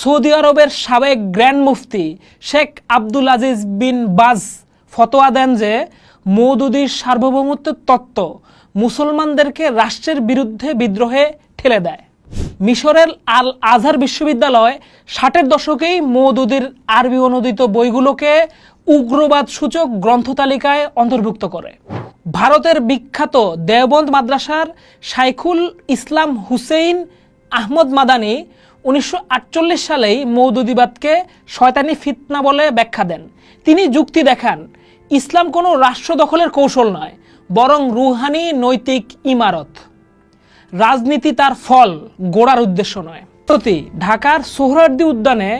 Saudi আরবের সাবেক grand মুফতি Sheikh Abdul Aziz bin Baz ফতোয়া দেন যে মৌদুদির সার্বভৌমত্বের তত্ত্ব মুসলমানদেরকে রাষ্ট্রের বিরুদ্ধে বিদ্রোহে ঠেলে দেয়। মিশরের আল আজহার বিশ্ববিদ্যালয় ষাটের দশকেই মৌদুদির আরবি অনুদিত বইগুলোকে উগ্রবাদ সূচক গ্রন্থ তালিকায় অন্তর্ভুক্ত করে। ভারতের বিখ্যাত দেওবন্দ মাদ্রাসার শাইখুল ইসলাম হুসেইন আহমদ মাদানি উনিশশো আটচল্লিশ সালেই মৌদুদিবাদকে শয়তানি ফিতনা বলে ব্যাখ্যা দেন। তিনি যুক্তি দেখান, ইসলাম কোনো রাষ্ট্র দখলের কৌশল নয়, বরং রুহানি নৈতিক ইমারত। রাজনীতি তার ফল, গোড়ার উদ্দেশ্য নয়। প্রতি ঢাকার সোহরার্দি উদ্যানে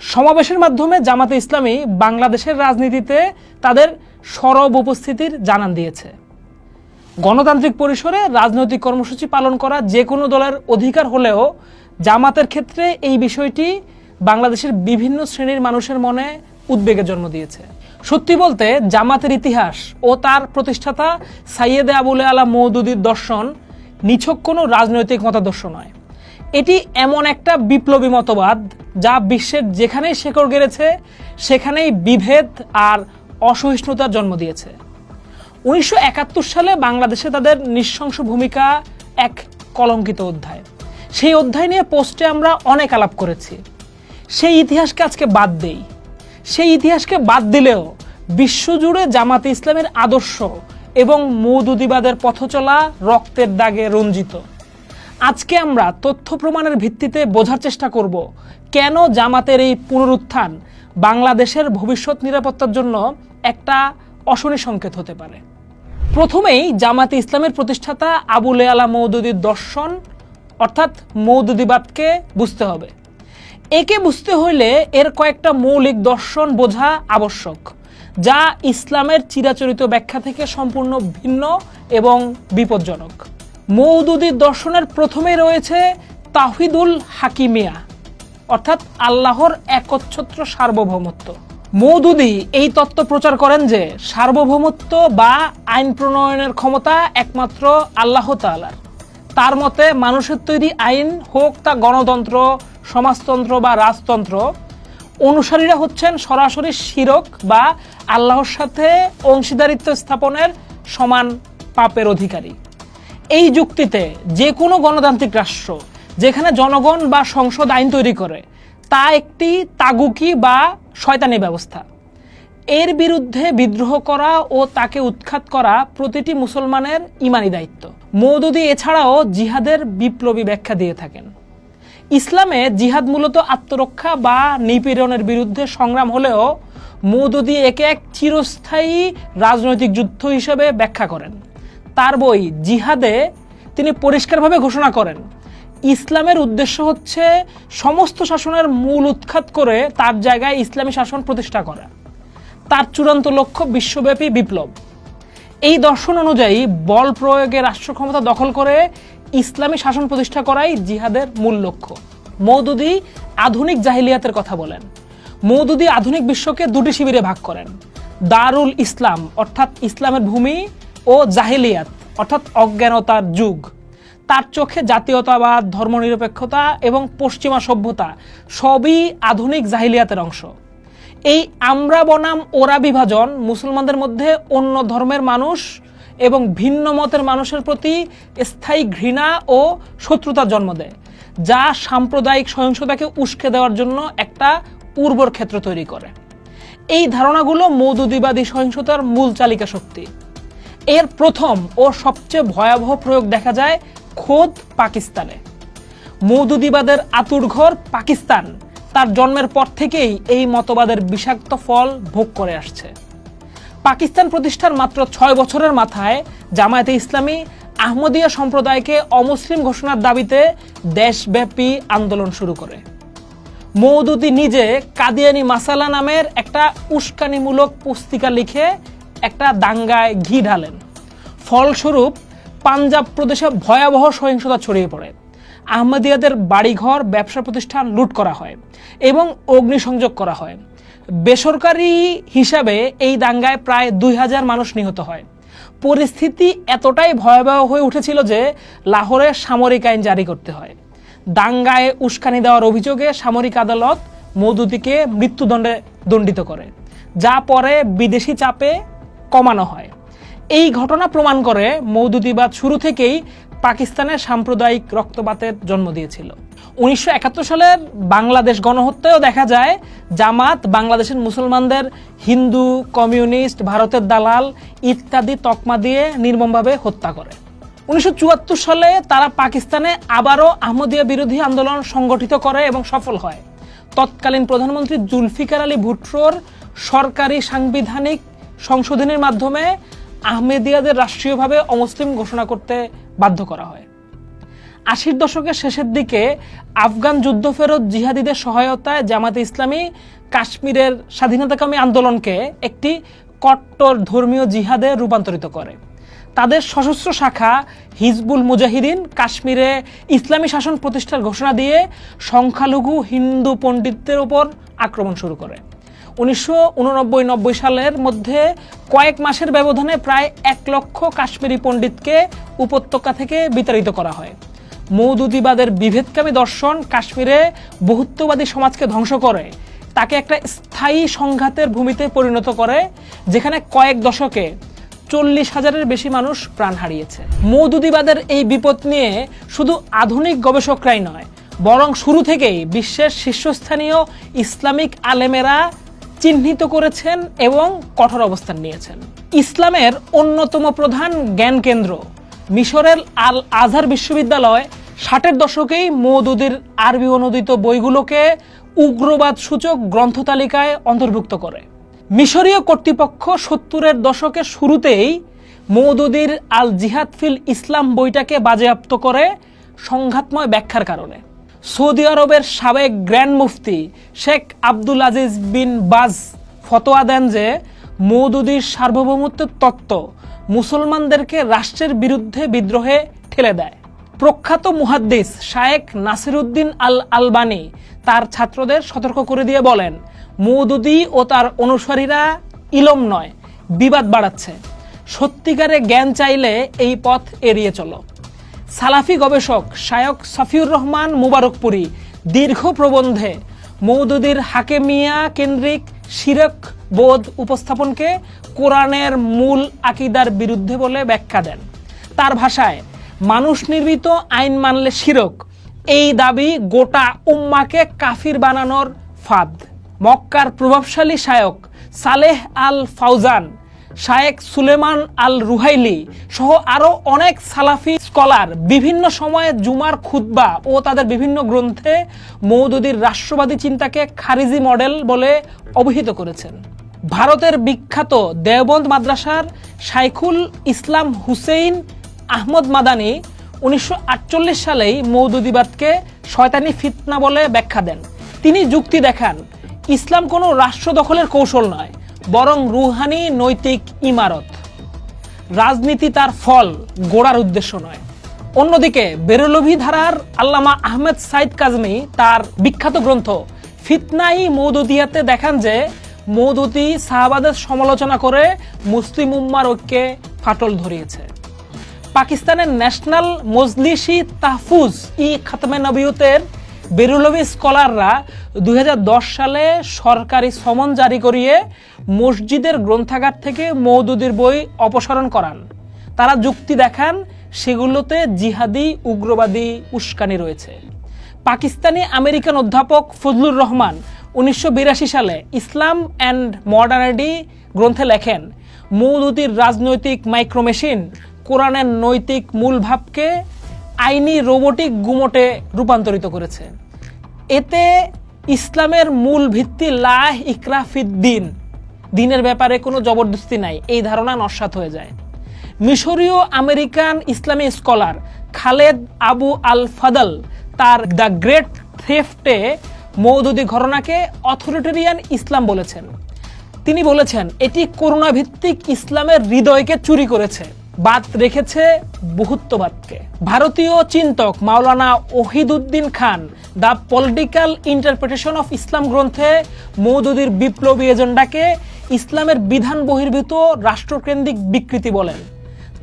সমাবেশের মাধ্যমে জামাতে ইসলামী বাংলাদেশের রাজনীতিতে তাদের সরব উপস্থিতির জানান দিয়েছে। গণতান্ত্রিক পরিসরে রাজনৈতিক কর্মসূচি পালন করা যে কোনো দলের অধিকার হলেও জামাতের ক্ষেত্রে এই বিষয়টি বাংলাদেশের বিভিন্ন শ্রেণির মানুষের মনে উদ্বেগের জন্ম দিয়েছে। সত্যি বলতে, জামাতের ইতিহাস ও তার প্রতিষ্ঠাতা সাইয়েদে আবুলে আলা মৌদুদির দর্শন নিছক কোনো রাজনৈতিক মতাদর্শ নয়। এটি এমন একটা বিপ্লবী মতবাদ যা বিশ্বের যেখানেই শেকড় গেড়েছে, সেখানেই বিভেদ আর অসহিষ্ণুতার জন্ম দিয়েছে। উনিশশো একাত্তর সালে বাংলাদেশে তাদের নৃশংস ভূমিকা এক কলঙ্কিত অধ্যায়। সেই অধ্যায় নিয়ে পোস্টে আমরা অনেক আলাপ করেছি। সেই ইতিহাসকে আজকে বাদ দেই। সেই ইতিহাসকে বাদ দিলেও বিশ্বজুড়ে জামাতে ইসলামের আদর্শ এবং মৌদুদিবাদের পথচলা রক্তের দাগে রঞ্জিত। আজকে আমরা তথ্য প্রমাণের ভিত্তিতে বোঝার চেষ্টা করব, কেন জামাতের এই পুনরুত্থান বাংলাদেশের ভবিষ্যৎ নিরাপত্তার জন্য একটা অশনি সংকেত হতে পারে। প্রথমেই জামাতে ইসলামের প্রতিষ্ঠাতা আবুলে আলা মৌদুদির দর্শন অর্থাৎ মৌদুদিবাদকে বুঝতে হবে। একে বুঝতে হইলে এর কয়েকটা মৌলিক দর্শন বোঝা আবশ্যক, যা ইসলামের চিরাচরিত ব্যাখ্যা থেকে সম্পূর্ণ ভিন্ন এবং বিপজ্জনক। মৌদুদির দর্শনের প্রথমে রয়েছে তাহিদুল হাকিমিয়া, অর্থাৎ আল্লাহর একচ্ছত্র সার্বভৌমত্ব। মৌদুদি এই তত্ত্ব প্রচার করেন যে সার্বভৌমত্ব বা আইন প্রণয়নের ক্ষমতা একমাত্র আল্লাহ তাআলার। তার মতে মানুষের তৈরি আইন হোক তা গণতন্ত্র, সমাজতন্ত্র বা রাজতন্ত্র। অনুসারীরা হচ্ছেন সরাসরি শিরক বা আল্লাহর সাথে অংশীদারিত্ব স্থাপনের সমান পাপের অধিকারী। এই যুক্তিতে যে কোনো গণতান্ত্রিক রাষ্ট্র, যেখানে জনগণ বা সংসদ আইন তৈরি করে, তা একটি তাগুকি বা শয়তানি ব্যবস্থা। এর বিরুদ্ধে বিদ্রোহ করা ও তাকে উৎখাত করা প্রতিটি মুসলমানের ইমানি দায়িত্ব। মৌদুদি এছাড়াও জিহাদের বিপ্লবী ব্যাখ্যা দিয়ে থাকেন। ইসলামে জিহাদ মূলত আত্মরক্ষা বা নিপীড়নের বিরুদ্ধে সংগ্রাম হলেও মৌদুদি একে এক চিরস্থায়ী রাজনৈতিক যুদ্ধ হিসেবে ব্যাখ্যা করেন। তার বই জিহাদে তিনি পরিষ্কারভাবে ঘোষণা করেন, ইসলামের উদ্দেশ্য হচ্ছে সমস্ত শাসনের মূল উৎখাত করে তার জায়গায় ইসলামী শাসন প্রতিষ্ঠা করা। তার চূড়ান্ত লক্ষ্য বিশ্বব্যাপী বিপ্লব। এই দর্শন অনুযায়ী বল প্রয়োগে রাষ্ট্র ক্ষমতা দখল করে ইসলামী শাসন প্রতিষ্ঠা করাই জিহাদের মূল লক্ষ্য। মৌদুদি আধুনিক জাহিলিয়াতের কথা বলেন। মৌদুদি আধুনিক বিশ্বকে দুটি শিবিরে ভাগ করেন। দারুল ইসলাম, অর্থাৎ ইসলামের ভূমি, ও জাহিলিয়াত, অর্থাৎ অজ্ঞানতার যুগ। তার চোখে জাতীয়তাবাদ, ধর্মনিরপেক্ষতা এবং পশ্চিমা সভ্যতা সবই আধুনিক জাহিলিয়াতের অংশ। এই আমরা বনাম, ওরা বিভাজন, মুসলমানদের মধ্যে অন্য ধর্মের মানুষ এবং ভিন্ন মতের মানুষের প্রতি স্থায়ী ঘৃণা ও শত্রুতার জন্ম দেয়, যা সাম্প্রদায়িক সহিংসতাকে উস্কে দেওয়ার জন্য একটা উর্বর ক্ষেত্র তৈরি করে। এই ধারণাগুলো মৌদুদিবাদী সহিংসতার মূল চালিকা শক্তি। এর প্রথম ও সবচেয়ে ভয়াবহ প্রয়োগ দেখা যায় খোদ পাকিস্তানে। মৌদুদিবাদের আতুরঘর পাকিস্তান তার জন্মের পর থেকেই এই মতবাদের বিষাক্ত ফল ভোগ করে আসছে। পাকিস্তান প্রতিষ্ঠার মাত্র ছয় বছরের মাথায় জামায়াতে ইসলামী আহমদিয়া সম্প্রদায়কে অমুসলিম ঘোষণার দাবিতে দেশব্যাপী আন্দোলন শুরু করে। মৌদুদি নিজে কাদিয়ানি মাসালা নামের একটা উস্কানিমূলক পুস্তিকা লিখে একটা দাঙ্গায় ঘি ঢালেন। ফলস্বরূপ পাঞ্জাব প্রদেশে ভয়াবহ সহিংসতা ছড়িয়ে পড়ে। আহমদিয়াদের বাড়িঘর, ব্যবসা প্রতিষ্ঠান লুট করা হয় এবং অগ্নিসংযোগ করা হয়। বেসরকারি হিসাবে এই দাঙ্গায় প্রায় দুই হাজার মানুষ নিহত হয়। পরিস্থিতি এতটাই ভয়াবহ হয়ে উঠেছিল যে লাহোরে সামরিক আইন জারি করতে হয়। দাঙ্গায় উস্কানি দেওয়ার অভিযোগে সামরিক আদালত মৌদুদিকে মৃত্যুদণ্ডে দণ্ডিত করে, যা পরে বিদেশি চাপে কমানো হয়। এই ঘটনা প্রমাণ করে মৌদুদিবাদ শুরু থেকেই পাকিস্তানের সাম্প্রদায়িক রক্তপাতের জন্ম দিয়েছিল। উনিশশো একাত্তর সালের বাংলাদেশ গণহত্যায়ও দেখা যায়, জামাত বাংলাদেশের মুসলমানদের হিন্দু, কমিউনিস্ট, ভারতের দালাল ইত্যাদি তকমা দিয়ে নির্মমভাবে হত্যা করে। উনিশশো চুয়াত্তর সালে তারা পাকিস্তানে আবারও আহমদিয়া বিরোধী আন্দোলন সংগঠিত করে এবং সফল হয়। তৎকালীন প্রধানমন্ত্রী জুলফিকার আলী ভুট্টোর সরকারি সাংবিধানিক সংশোধনের মাধ্যমে আহমেদিয়াদের রাষ্ট্রীয়ভাবে অমুসলিম ঘোষণা করতে বাধ্য করা হয়। আশির দশকের শেষের দিকে আফগান যুদ্ধফেরত জিহাদিদের সহায়তায় জামাতে ইসলামী কাশ্মীরের স্বাধীনতাকামী আন্দোলনকে একটি কট্টর ধর্মীয় জিহাদে রূপান্তরিত করে। তাদের সশস্ত্র শাখা হিজবুল মুজাহিদিন কাশ্মীরে ইসলামী শাসন প্রতিষ্ঠার ঘোষণা দিয়ে সংখ্যালঘু হিন্দু পণ্ডিতদের ওপর আক্রমণ শুরু করে। উনিশশো উননব্বই নব্বই সালের মধ্যে কয়েক মাসের ব্যবধানে প্রায় এক লক্ষ কাশ্মীরি পণ্ডিতকে উপত্যকা থেকে বিতাড়িত করা হয়। মৌদুদিবাদের বিভেদকামী দর্শন কাশ্মীরে বহুত্ববাদী সমাজকে ধ্বংস করে, তাকে একটা স্থায়ী সংঘাতের ভূমিতে পরিণত করে, যেখানে কয়েক দশকে চল্লিশ হাজারের বেশি মানুষ প্রাণ হারিয়েছে। মৌদুদিবাদের এই বিপদ নিয়ে শুধু আধুনিক গবেষকরাই নয়, বরং শুরু থেকেই বিশ্বের শীর্ষস্থানীয় ইসলামিক আলেমেরা চিহ্নিত করেছেন এবং কঠোর অবস্থান নিয়েছেন। ইসলামের অন্যতম প্রধান জ্ঞান কেন্দ্র মিশরের আল আজহার বিশ্ববিদ্যালয় ষাটের দশকেই মৌদুদির আরবি অনুদিত বইগুলোকে উগ্রবাদ সূচক গ্রন্থ তালিকায় অন্তর্ভুক্ত করে। মিশরীয় কর্তৃপক্ষ সত্তরের দশকের শুরুতেই মৌদুদির আল জিহাদ ফিল ইসলাম বইটাকে বাজেয়াপ্ত করে সংঘাতময় ব্যাখ্যার কারণে। সৌদি আরবের সাবেক গ্র্যান্ড মুফতি Sheikh Abdul Aziz bin Baz ফতোয়া দেন যে মৌদুদির সার্বভৌমত্বের তত্ত্ব মুসলমানদেরকে রাষ্ট্রের বিরুদ্ধে বিদ্রোহে ঠেলে দেয়। প্রখ্যাত মুহাদ্দিস শায়েক নাসিরুদ্দিন আল আলবানি তার ছাত্রদের সতর্ক করে দিয়ে বলেন, মৌদুদি ও তার অনুসারীরা ইলম নয়, বিবাদ বাড়াচ্ছে। সত্যিকারে জ্ঞান চাইলে এই পথ এড়িয়ে চলো। সালাফি গবেষক শায়ক সাফিউর রহমান মুবারকপুরি দীর্ঘ প্রবন্ধে মৌদুদির হাকেমিয়া কেন্দ্রিক শিরক বোধ উপস্থাপনকে কোরআনের মূল আকিদার বিরুদ্ধে বলে ব্যাখ্যা দেন। তার ভাষায়, মানুষ নির্মিত আইন মানলে শিরক, এই দাবি গোটা উম্মাকে কাফির বানানোর ফাঁদ। মক্কার প্রভাবশালী শায়ক সালেহ আল ফাউজান শায়েক সুলেমান আল রুহাইলি সহ আরও অনেক সালাফি স্কলার বিভিন্ন সময়ে জুমার খুতবা ও তাদের বিভিন্ন গ্রন্থে মৌদুদির রাষ্ট্রবাদী চিন্তাকে খারিজি মডেল বলে অভিহিত করেছেন। ভারতের বিখ্যাত দেওবন্দ মাদ্রাসার শাইখুল ইসলাম হুসেইন আহমদ মাদানি উনিশশো আটচল্লিশ সালেই মৌদুদিবাদকে শয়তানি ফিতনা বলে ব্যাখ্যা দেন। তিনি যুক্তি দেখান, ইসলাম কোনো রাষ্ট্র দখলের কৌশল নয় বরং রুহানি নৈতিক ইমারত। রাজনীতি তার ফল, গোড়ার উদ্দেশ্য নয়। অন্যদিকে, বেরলভি ধারার আল্লামা আহমেদ সাইদ কাজমি তার বিখ্যাত গ্রন্থ ফিতনাই মৌদুদিয়াতে দেখান যে, মৌদুদি সাহাবাদের সমালোচনা করে মুসলিম উম্মার ঐক্যে ফাটল ধরিয়েছে। পাকিস্তানের ন্যাশনাল মজলিসি তাহফুজ ই খাতমে নবিয়তের বেরুলভি স্কলাররা দুই হাজার দশ সালে সরকারি সমন জারি করিয়ে মসজিদের গ্রন্থাগার থেকে মৌদুদির বই অপসারণ করান। তারা যুক্তি দেখান, সেগুলোতে জিহাদি, উগ্রবাদী উস্কানি রয়েছে। পাকিস্তানি আমেরিকান অধ্যাপক ফজলুর রহমান উনিশশো বিরাশি সালে ইসলাম অ্যান্ড মডার্নিটি গ্রন্থে লেখেন মৌদুদির রাজনৈতিক মাইক্রোমেশিন কোরআনের নৈতিক মূল ভাবকে আইনি রোবোটিক গুমোটে রূপান্তরিত করেছে। এতে ইসলামের মূল ভিত্তি লাহ ইকরাফিদ্দিন দিনের ব্যাপারে কোনো জবরদস্তি নাই, এই ধারণা নস্বাত হয়ে যায়। মিশরীয় আমেরিকান ইসলামী scholar Khaled Abu Al Fadl তার দ্য গ্রেট থেফটে মৌদুদি ঘটনাকে অথরিটেরিয়ান ইসলাম বলেছেন। তিনি বলেছেন, এটি করোনা ভিত্তিক ইসলামের হৃদয়কে চুরি করেছে, বাদ রেখেছে বহুত্ববাদকে। ভারতীয় চিন্তক Maulana Wahiduddin Khan, the political interpretation of Islam গ্রন্থে মৌদুদির বিপ্লবী এজেন্ডাকে ইসলামের বিধান বহির্ভূত রাষ্ট্রকেন্দ্রিক বিকৃতি বলেন।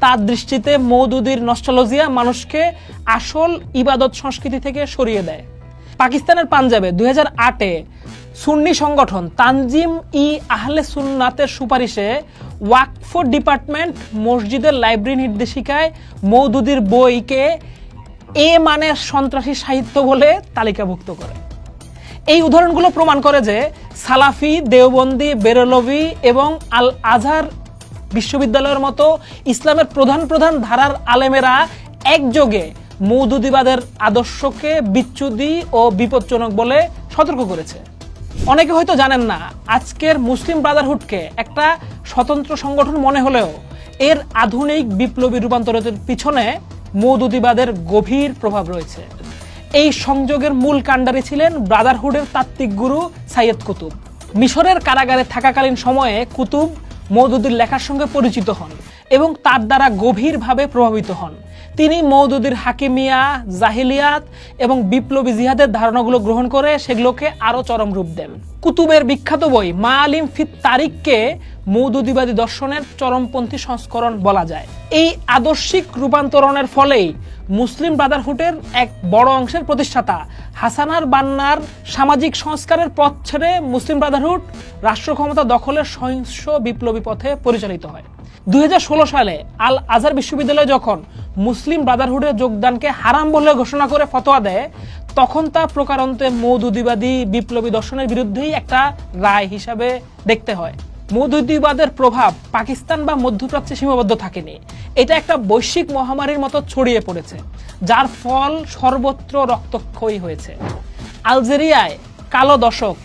তার দৃষ্টিতে মৌদুদির নস্টালজিয়া মানুষকে আসল ইবাদত সংস্কৃতি থেকে সরিয়ে দেয়। পাকিস্তানের পাঞ্জাবে দুই হাজার আটে সুন্নি সংগঠন তানজিম ই আহলে সুন্নাতের সুপারিশে ওয়াকফ ডিপার্টমেন্ট মসজিদের লাইব্রেরি নির্দেশিকায় মৌদুদির বইকে এ মানের সন্ত্রাসী সাহিত্য বলে তালিকাভুক্ত করে। এই উদাহরণগুলো প্রমাণ করে যে সালাফি, দেওবন্দি, বেরলভি এবং আল আজহার বিশ্ববিদ্যালয়ের মতো ইসলামের প্রধান প্রধান ধারার আলেমেরা একযোগে মৌদুদিবাদের আদর্শকে বিচ্যুতি ও বিপজ্জনক বলে সতর্ক করেছে। অনেকে হয়তো জানেন না, আজকের মুসলিম ব্রাদারহুডকে একটা স্বতন্ত্র সংগঠন মনে হলেও এর আধুনিক বিপ্লবী রূপান্তরের পিছনে মৌদুদিবাদের গভীর প্রভাব রয়েছে। এই সংযোগের মূল কাণ্ডারি ছিলেন ব্রাদারহুডের তাত্ত্বিক গুরু সাইয়দ কুতুব। মিশরের কারাগারে থাকাকালীন সময়ে কুতুব মৌদুদির লেখার সঙ্গে পরিচিত হন এবং তার দ্বারা গভীরভাবে প্রভাবিত হন। তিনি মৌদুদির হাকিমিয়া, জাহিলিয়াত এবং বিপ্লবী জিহাদের ধারণাগুলো গ্রহণ করে সেগুলোকে আরও চরম রূপ দেন। কুতুবের বিখ্যাত বই মা আলিম ফিত তারিককে মৌদুদিবাদী দর্শনের চরমপন্থী সংস্করণ বলা যায়। এই আদর্শিক রূপান্তরণের ফলেই মুসলিম ব্রাদারহুডের এক বড় অংশের প্রতিষ্ঠাতা হাসানার বান্নার সামাজিক সংস্কারের পথ ছেড়ে মুসলিম ব্রাদারহুড রাষ্ট্র ক্ষমতা দখলের সহিংস বিপ্লবী পথে পরিচালিত হয়। দুই হাজার ষোলো সালে আল আজহার বিশ্ববিদ্যালয় যখন মুসলিম ব্রাদারহুডের যোগদানকে হারাম বলে ঘোষণা করে ফতোয়া দেয়, তখন তা প্রকারান্তে মৌদুদিবাদী বিপ্লবী দর্শনের বিরুদ্ধেই একটা রায় হিসাবে দেখতে হয়। মৌদুদিবাদের প্রভাব পাকিস্তান বা মধ্যপ্রাচ্যে সীমাবদ্ধ থাকেনি। এটা একটা বৈশ্বিক মহামারীর মতো ছড়িয়ে পড়েছে, যার ফল সর্বত্র রক্তক্ষয়ী হয়েছে। আলজেরিয়ায় কালো দশক,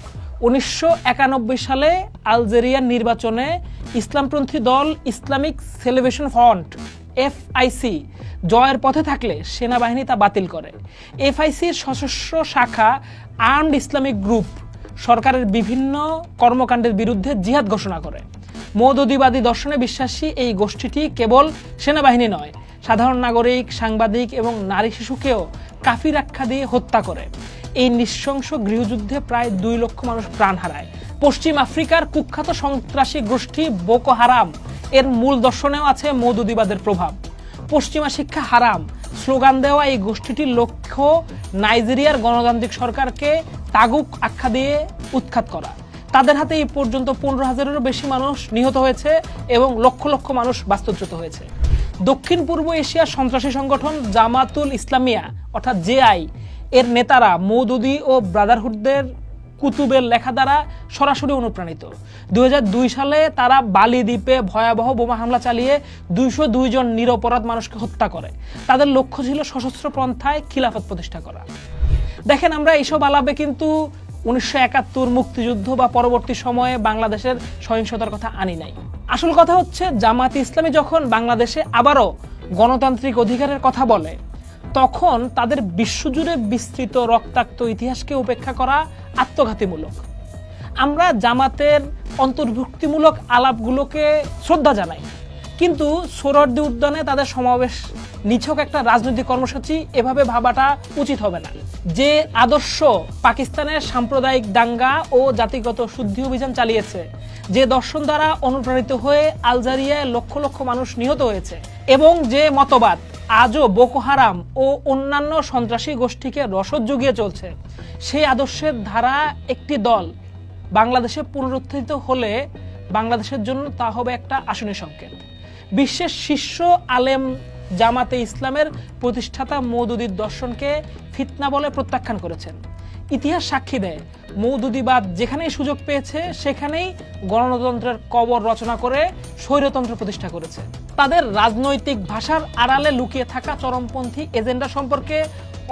উনিশশো একানব্বই সালে আলজেরিয়ার নির্বাচনে ইসলামপন্থী দল ইসলামিক সেলিব্রেশন ফ্রন্ট এফআইসি জয়ের পথে থাকলে সেনাবাহিনী তা বাতিল করে। এফআইসির সশস্ত্র শাখা আর্মড ইসলামিক গ্রুপ সরকারের বিভিন্ন কর্মকাণ্ডের বিরুদ্ধে জিহাদ ঘোষণা করে। মৌদুদিবাদী দর্শনে বিশ্বাসী এই গোষ্ঠীটি কেবল সেনাবাহিনী নয়, সাধারণ নাগরিক, সাংবাদিক এবং নারী শিশুকেও কাফির আখ্যা দিয়ে হত্যা করে। এই নৃশংস গৃহযুদ্ধে প্রায় দুই লক্ষ মানুষ প্রাণ হারায়। পশ্চিম আফ্রিকার কুখ্যাত সন্ত্রাসী গোষ্ঠী বোকো হারাম এর মূল দর্শনেও আছে মৌদুদিবাদের প্রভাব। পশ্চিমা শিক্ষা হারাম। স্লোগান দেওয়া এই গোষ্ঠীটির লক্ষ্য নাইজেরিয়ার গণতান্ত্রিক সরকারকে তাগুক আখ্যা দিয়ে উৎখাত করা। তাদের হাতে এই পর্যন্ত পনেরো হাজারেরও বেশি মানুষ নিহত হয়েছে এবং লক্ষ লক্ষ মানুষ বাস্তুচ্যুত হয়েছে। দক্ষিণ পূর্ব এশিয়ার সন্ত্রাসী সংগঠন জামাতুল ইসলামিয়া, অর্থাৎ জেআই এর নেতারা মৌদুদি ও ব্রাদারহুডদের কুতুবের লেখা দ্বারা সরাসরি অনুপ্রাণিত। দুই হাজার দুই সালে তারা বালি দ্বীপে ভয়াবহ বোমা হামলা চালিয়ে দুইশো জন নিরপরাধ মানুষকে হত্যা করে। তাদের লক্ষ্য ছিল সশস্ত্র পন্থায় খিলাফত প্রতিষ্ঠা করা। দেখেন, আমরা এইসব আলাপে কিন্তু উনিশশো একাত্তর মুক্তিযুদ্ধ বা পরবর্তী সময়ে বাংলাদেশের সহিংসতার কথা আনি নাই। আসল কথা হচ্ছে জামাত ইসলামী যখন বাংলাদেশে আবারও গণতান্ত্রিক অধিকারের কথা বলে তখন তাদের বিশ্বজুড়ে বিস্তৃত রক্তাক্ত ইতিহাসকে উপেক্ষা করা আত্মঘাতীমূলক। আমরা জামাতের অন্তর্ভুক্তিমূলক আলাপগুলোকে শ্রদ্ধা জানাই। কিন্তু সোরর্দি উদ্যানে তাদের সমাবেশ নিছক একটা রাজনৈতিক কর্মসূচি এভাবে ভাবাটা উচিত হবে না। যে আদর্শ পাকিস্তানের সাম্প্রদায়িক দাঙ্গা ও জাতিগত শুদ্ধি অভিযান চালিয়েছে, যে দর্শন দ্বারা অনুপ্রাণিত হয়ে আলজারিয়ায় লক্ষ লক্ষ মানুষ নিহত হয়েছে এবং যে মতবাদ আজও বোকো হারাম ও অন্যান্য সন্ত্রাসী গোষ্ঠীকে রসদ যুগিয়ে চলছে। সেই আদর্শের ধারা একটি দল বাংলাদেশে পুনরুত্থিত হলে বাংলাদেশের জন্য তা হবে একটা আসনের সংকেত। বিশ্বের শীর্ষ আলেম জামাতে ইসলামের প্রতিষ্ঠাতা মৌদুদির দর্শনকে ফিতনা বলে প্রত্যাখ্যান করেছেন। ইতিহাস সাক্ষী দেয়। মৌদুদিবাদ যেখানেই সুযোগ পেয়েছে, সেখানেই গণতন্ত্রের কবর রচনা করে স্বৈরতন্ত্র প্রতিষ্ঠা করেছে। তাদের রাজনৈতিক ভাষার আড়ালে লুকিয়ে থাকা চরমপন্থী এজেন্ডা সম্পর্কে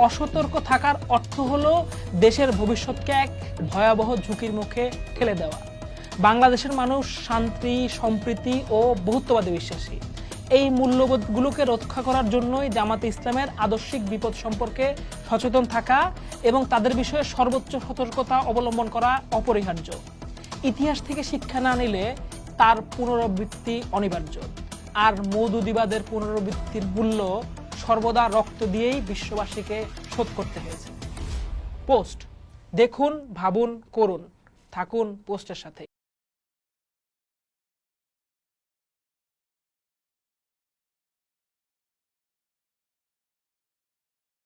অসতর্ক থাকার অর্থ হলো দেশের ভবিষ্যৎকে এক ভয়াবহ ঝুঁকির মুখে ঠেলে দেওয়া। বাংলাদেশের মানুষ শান্তি, সম্প্রীতি ও বহুত্ববাদী বিশ্বাসী। এই মূল্যবোধগুলোকে রক্ষা করার জন্যই জামাতে ইসলামের আদর্শিক বিপদ সম্পর্কে সচেতন থাকা এবং তাদের বিষয়ে সর্বোচ্চ সতর্কতা অবলম্বন করা অপরিহার্য। ইতিহাস থেকে শিক্ষা না নিলে তার পুনরাবৃত্তি অনিবার্য। আর মৌদুদিবাদের পুনরাবৃত্তির মূল্য সর্বদা রক্ত দিয়েই বিশ্ববাসীকে শোধ করতে হয়েছে। পোস্ট, দেখুন, ভাবুন, করুন, থাকুন পোস্টের সাথে